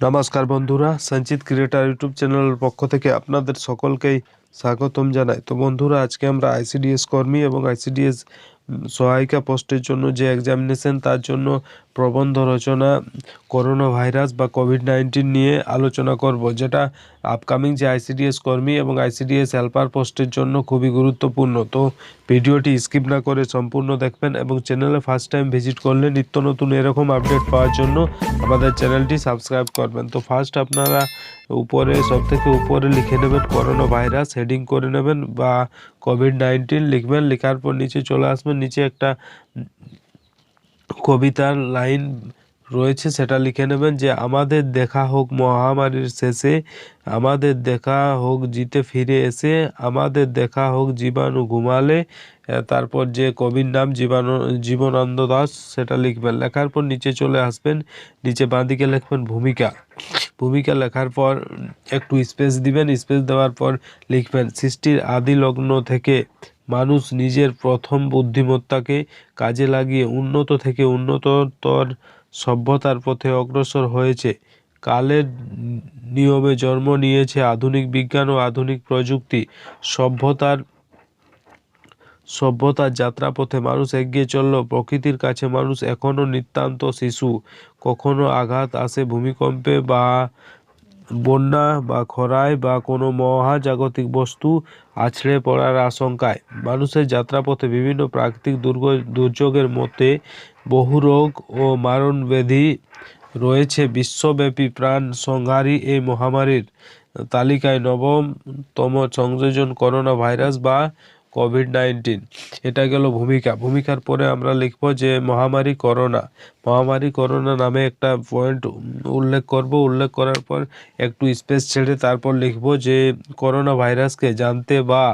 নমস্কার বন্ধুরা সঞ্চিত ক্রিয়েটার ইউটিউব চ্যানেলের পক্ষ থেকে আপনাদের সকলকেই স্বাগতম জানাই। তো বন্ধুরা, আজকে আমরা আইসিডিএস কর্মী এবং আইসিডিএস সহায়িকা পোস্টের জন্য যে এক্সামিনেশন তার জন্য প্রবন্ধ রচনা করোনা ভাইরাস বা কোভিড নাইন্টিন নিয়ে আলোচনা করব, যেটা আপকামিং যে আইসিডিএস কর্মী এবং আইসিডিএস হেল্পার পোস্টের জন্য খুবই গুরুত্বপূর্ণ। তো ভিডিওটি স্কিপ না করে সম্পূর্ণ দেখবেন এবং চ্যানেলে ফার্স্ট টাইম ভিজিট করলে নিত্য নতুন এরকম আপডেট পাওয়ার জন্য আমাদের চ্যানেলটি সাবস্ক্রাইব করবেন। তো ফার্স্ট আপনারা উপরে সব থেকে উপরে লিখে নেবেন করোনা ভাইরাস হেডিং করে নেবেন বা কোভিড নাইন্টিন লিখবেন, লেখার পর নিচে চলে আসবেন, নিচে একটা কবিতার লাইন রয়েছে, সেটা লিখে নেবেন যে, আমাদের দেখা হোক মহামারীর শেষে, আমাদের দেখা হোক জিতে ফিরে এসে, আমাদের দেখা হোক জীবাণু ঘুমালে। তারপর যে কবির নাম জীবাণু, জীবনানন্দ দাস, সেটা লিখবেন। লেখার পর নিচে চলে আসবেন, নিচে বাঁদিকে লিখবেন, ভূমিকা। ভূমিকা লেখার পর একটু স্পেস দিবেন, স্পেস দেওয়ার পর লিখবেন, সৃষ্টির আদি লগ্ন থেকে মানুষ নিজের প্রথম বুদ্ধিমত্তাকে কাজে লাগিয়ে উন্নত থেকে উন্নততর সভ্যতার পথে অগ্রসর হয়েছে। কালের নিয়মে জন্ম নিয়েছে আধুনিক বিজ্ঞান ও আধুনিক প্রযুক্তি। সভ্যতার সভ্যতার যাত্রাপথে মানুষ এগিয়ে চলল, প্রকৃতির কাছে মানুষ এখনও নিতান্ত শিশু। কখনো আঘাত আসে ভূমিকম্পে বা বন্যা বা খরায় বা কোনো মহাজাগতিক বস্তু আছড়ে পড়ার আশঙ্কায়। মানুষের যাত্রাপথে বিভিন্ন প্রাকৃতিক দুর্গ, দুর্যোগের মধ্যে বহু রোগ ও মারণব্যাধি রয়েছে। বিশ্বব্যাপী প্রাণ সংহারী এই মহামারীর তালিকায় নবমতম সংযোজন করোনা ভাইরাস বা কোভিড নাইন্টিন এটা গেল ভূমিকা। ভূমিকার পরে আমরা লিখব যে, মহামারী করোনা। মহামারী করোনা নামে একটা পয়েন্ট উল্লেখ করব। উল্লেখ করার পর একটু স্পেস ছেড়ে তারপর লিখব যে, করোনা ভাইরাসকে জানতে বা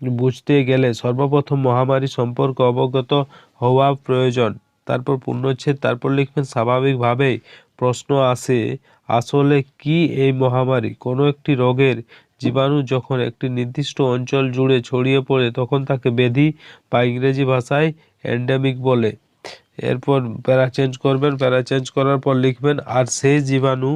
বুঝতে গেলে সর্বপ্রথম মহামারী সম্পর্কে অবগত হওয়া প্রয়োজন। তারপর পূর্ণচ্ছেদ তারপর লিখবেন স্বাভাবিকভাবেই প্রশ্ন আসে, আসলে কি এই মহামারী? কোনো একটি রোগের জীবাণু যখন একটি নির্দিষ্ট অঞ্চল জুড়ে ছড়িয়ে পড়ে, তখন তাকে ব্যাধি বা ইংরেজি ভাষায় এন্ডেমিক বলে। এরপর প্যারা চেঞ্জ করবেন, প্যারা চেঞ্জ করার পর লিখবেন, আর সেই জীবাণু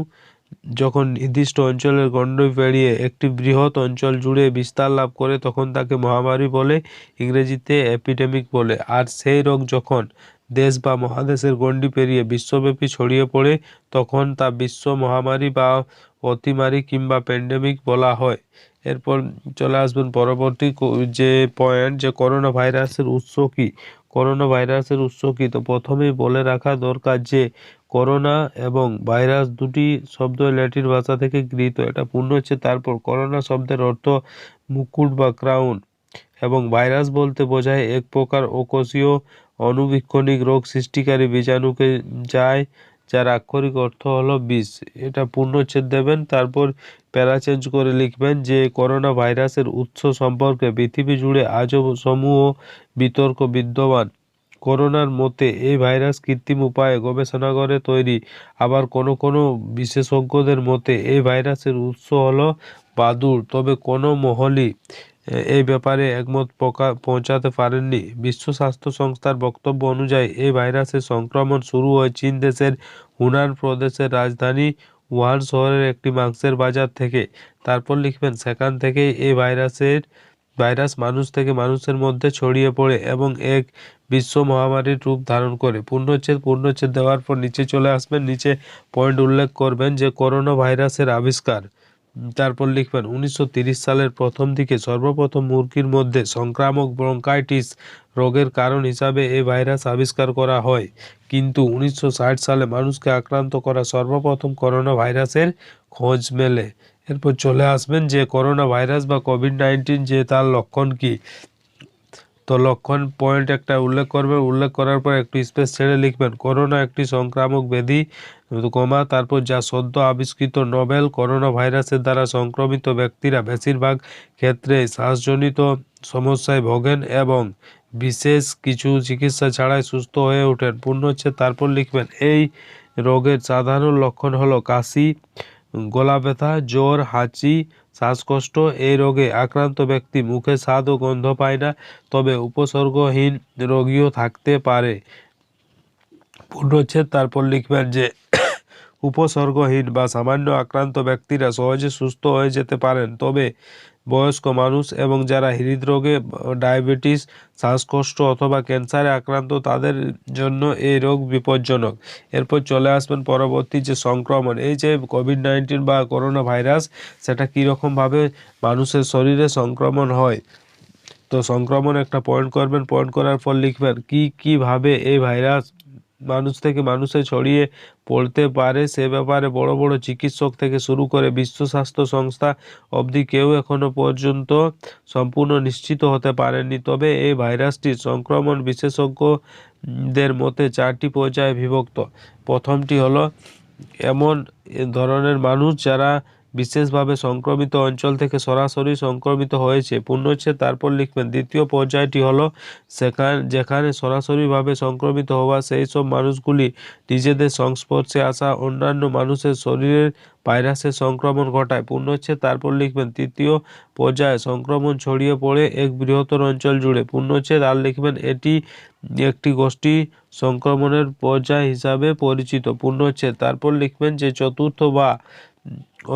যখন নির্দিষ্ট অঞ্চলের গণ্ড পেরিয়ে একটি বৃহৎ অঞ্চল জুড়ে বিস্তার লাভ করে, তখন তাকে মহামারী বলে, ইংরেজিতে এপিডেমিক বলে। আর সেই রোগ যখন দেশ বা মহাদেশের গণ্ডি পেরিয়ে বিশ্বব্যাপী ছড়িয়ে পড়ে, তখন তা বিশ্ব মহামারী বা অতিমারি কিংবা প্যান্ডেমিক বলা হয়। এরপর চলে আসবেন পরবর্তী যে পয়েন্ট যে করোনা ভাইরাসের উৎস কী? করোনা ভাইরাসের উৎস কী? তো প্রথমেই বলে রাখা দরকার যে, করোনা এবং ভাইরাস দুটি শব্দ ল্যাটিন ভাষা থেকে গৃহীত। এটা পূর্ণ হচ্ছে তারপর করোনা শব্দের অর্থ মুকুট বা ক্রাউন এবং ভাইরাস বলতে বোঝায় এক প্রকার অকোষীয় অনুবীক্ষণিক রোগ সৃষ্টিকারী বীজাণুকে যায়, যার আক্ষরিক অর্থ হলো বিষ। এটা পূর্ণচ্ছেদ দেবেন, তারপর প্যারা চেঞ্জ করে লিখবেন যে করোনা ভাইরাসের উৎস সম্পর্কে পৃথিবী জুড়ে আজও সমূহ বিতর্ক বিদ্যমান। করোনার মতে, এই ভাইরাস কৃত্রিম উপায়ে গবেষণাগারে তৈরি। আবার কোনো কোনো বিশেষজ্ঞদের মতে, এই ভাইরাসের উৎস হলো বাদুড়। তবে কোনো মহলই এ- এই ব্যাপারে একমত পৌঁছাতে পারেননি। বিশ্ব স্বাস্থ্য সংস্থার বক্তব্য অনুযায়ী এই ভাইরাসের সংক্রমণ শুরু হয় চীন দেশের হুনান প্রদেশের রাজধানী উহান শহরের একটি মাংসের বাজার থেকে। তারপর লিখবেন, সেখান থেকেই এই ভাইরাসের, ভাইরাস মানুষ থেকে মানুষের মধ্যে ছড়িয়ে পড়ে এবং এক বিশ্ব মহামারীর রূপ ধারণ করে। পূর্ণচ্ছেদ পূর্ণচ্ছেদ দেওয়ার পর নিচে চলে আসবেন। নিচে পয়েন্ট উল্লেখ করবেন যে করোনা ভাইরাসের আবিষ্কার তারপর লিখবেন, উনিশশো সালের প্রথম দিকে সর্বপ্রথম মুরগির মধ্যে সংক্রামক ব্রঙ্কাইটিস রোগের কারণ হিসাবে এ ভাইরাস আবিষ্কার করা হয়। কিন্তু উনিশশো ষাট সালে মানুষকে আক্রান্ত করা সর্বপ্রথম করোনা ভাইরাসের খোঁজ মেলে। এরপর চলে আসবেন যে করোনা ভাইরাস বা কোভিড নাইন্টিন যে তার লক্ষণ কী। তো লক্ষণ পয়েন্ট একটা উল্লেখ করবেন উল্লেখ করার পর একটু স্পেস ছেড়ে লিখবেন, করোনা একটি সংক্রামক ব্যাধি কমা, তারপর যা সদ্য আবিষ্কৃত নোবেল, করোনা ভাইরাসের দ্বারা সংক্রমিত ব্যক্তিরা বেশিরভাগ ক্ষেত্রে শ্বাসজনিত সমস্যায় ভোগেন এবং বিশেষ কিছু চিকিৎসা ছাড়াই সুস্থ হয়ে ওঠেন। পূর্ণ হচ্ছে, তারপর লিখবেন, এই রোগের সাধারণ লক্ষণ হলো কাশি গলা ব্যথা জ্বর, হাঁচি শ্বাসকষ্ট, এই রোগে আক্রান্ত ব্যক্তি মুখে স্বাদ ও গন্ধ পায় না, তবে উপসর্গহীন রোগীও থাকতে পারে। পূর্ণচ্ছেদ তারপর লিখবেন যে, উপসর্গহীন বা সামান্য আক্রান্ত ব্যক্তিরা সহজে সুস্থ হয়ে যেতে পারেন, তবে বয়স্ক মানুষ এবং যারা হৃদরোগে, ডায়াবেটিস, শ্বাসকষ্ট অথবা ক্যান্সারে আক্রান্ত, তাদের জন্য এই রোগ বিপজ্জনক। এরপর চলে আসবেন পরবর্তী যে সংক্রমণ, এই যে কোভিড নাইন্টিন বা করোনা ভাইরাস সেটা কীরকমভাবে মানুষের শরীরে সংক্রমণ হয়। তো সংক্রমণ একটা পয়েন্ট করবেন পয়েন্ট করার পর লিখবেন কি, কীভাবে এই ভাইরাস মানুষ থেকে মানুষে ছড়িয়ে পড়তে পারে, সে ব্যাপারে বড় বড় চিকিৎসক থেকে শুরু করে বিশ্ব স্বাস্থ্য সংস্থা অবধি কেউ এখনও পর্যন্ত সম্পূর্ণ নিশ্চিত হতে পারেননি। তবে এই ভাইরাসটির সংক্রমণ বিশেষজ্ঞদের মতে চারটি পর্যায়ে বিভক্ত। প্রথমটি হলো, এমন ধরনের মানুষ যারা বিশেষভাবে সংক্রমিত অঞ্চল থেকে সরাসরি সংক্রমিত হয়েছে। পূর্ণচ্ছেদ তারপর লিখবেন, দ্বিতীয় পর্যায়টি হলো, সেখানে, যেখানে সরাসরিভাবে সংক্রমিত হওয়া সেই সব মানুষগুলি নিজেদের সংস্পর্শে আসা অন্যান্য মানুষের শরীরের ভাইরাসের সংক্রমণ ঘটায়। পূর্ণচ্ছেদ তারপর লিখবেন, তৃতীয় পর্যায়ে সংক্রমণ ছড়িয়ে পড়ে এক বৃহত্তর অঞ্চল জুড়ে। পূর্ণচ্ছেদ আর লিখবেন, এটি একটি গোষ্ঠী সংক্রমণের পর্যায় হিসাবে পরিচিত। পূর্ণচ্ছেদ তারপর লিখবেন যে চতুর্থ বা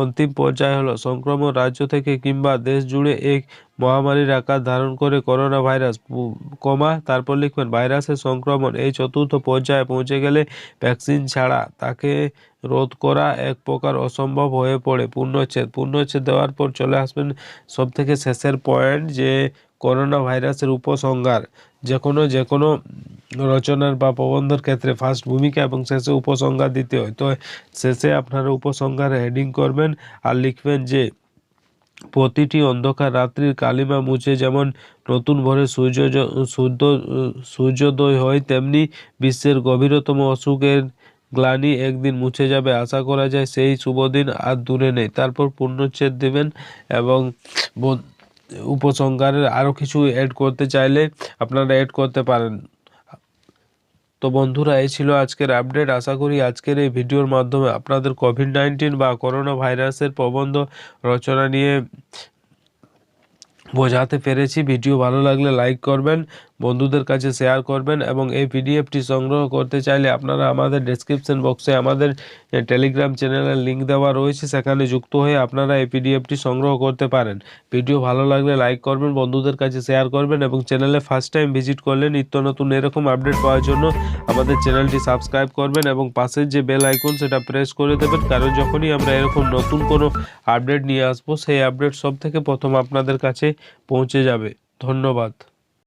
অন্তিম পর্যায় হলো, সংক্রমণ রাজ্য থেকে কিংবা দেশ জুড়ে এক মহামারীর আকার ধারণ করে করোনা ভাইরাস কমা, তারপর লিখবেন, ভাইরাসের সংক্রমণ এই চতুর্থ পর্যায়ে পৌঁছে গেলে ভ্যাকসিন ছাড়া তাকে রোধ করা এক প্রকার অসম্ভব হয়ে পড়ে। পূর্ণচ্ছেদ পূর্ণচ্ছেদ দেওয়ার পর চলে আসবেন সব থেকে শেষের পয়েন্ট, যে করোনা ভাইরাসের উপসংহার, যে কোনো যে কোনো রচনার বা প্রবন্ধের ক্ষেত্রে ফার্স্ট ভূমিকা এবং শেষে উপসংহার দিতে হয় তো শেষে আপনারা উপসংহারে হেডিং করবেন আর লিখবেন যে, প্রতিটি অন্ধকার রাত্রির কালিমা মুছে যেমন নতুন ভরে সূর্য সূর্য, সূর্যোদয় হয়, তেমনি বিশ্বের গভীরতম অসুখের গ্লানি একদিন মুছে যাবে। আশা করা যায় সেই শুভদিন আর দূরে নেই। তারপর পূর্ণচ্ছেদ দেবেন এবং উপসংহারের আরও কিছু অ্যাড করতে চাইলে আপনারা অ্যাড করতে পারেন। তো বন্ধুরা, এই ছিল আজকের আপডেট আশা করি আজকের এই ভিডিওর মাধ্যমে আপনাদের কোভিড নাইন্টিন বা করোনা ভাইরাসের প্রবন্ধ রচনা নিয়ে বোঝাতে পেরেছি। ভিডিও ভালো লাগলে লাইক করবেন বন্ধুদের কাছে শেয়ার করবেন এবং এই পিডিএফটি সংগ্রহ করতে চাইলে আপনারা আমাদের ডেসক্রিপশন বক্সে আমাদের টেলিগ্রাম চ্যানেলের লিঙ্ক দেওয়া রয়েছে, সেখানে যুক্ত হয়ে আপনারা এই পিডিএফটি সংগ্রহ করতে পারেন। ভিডিও ভালো লাগলে লাইক করবেন, বন্ধুদের কাছে শেয়ার করবেন এবং চ্যানেলে ফার্স্ট টাইম ভিজিট করলে নিত্য নতুন এরকম আপডেট পাওয়ার জন্য আমাদের চ্যানেলটি সাবস্ক্রাইব করবেন এবং পাশের যে বেল আইকন সেটা প্রেস করে দেবেন। কারণ যখনই আমরা এরকম নতুন কোনো আপডেট নিয়ে আসব, সেই আপডেট সব থেকে প্রথম আপনাদের কাছে পৌঁছে যাবে। ধন্যবাদ।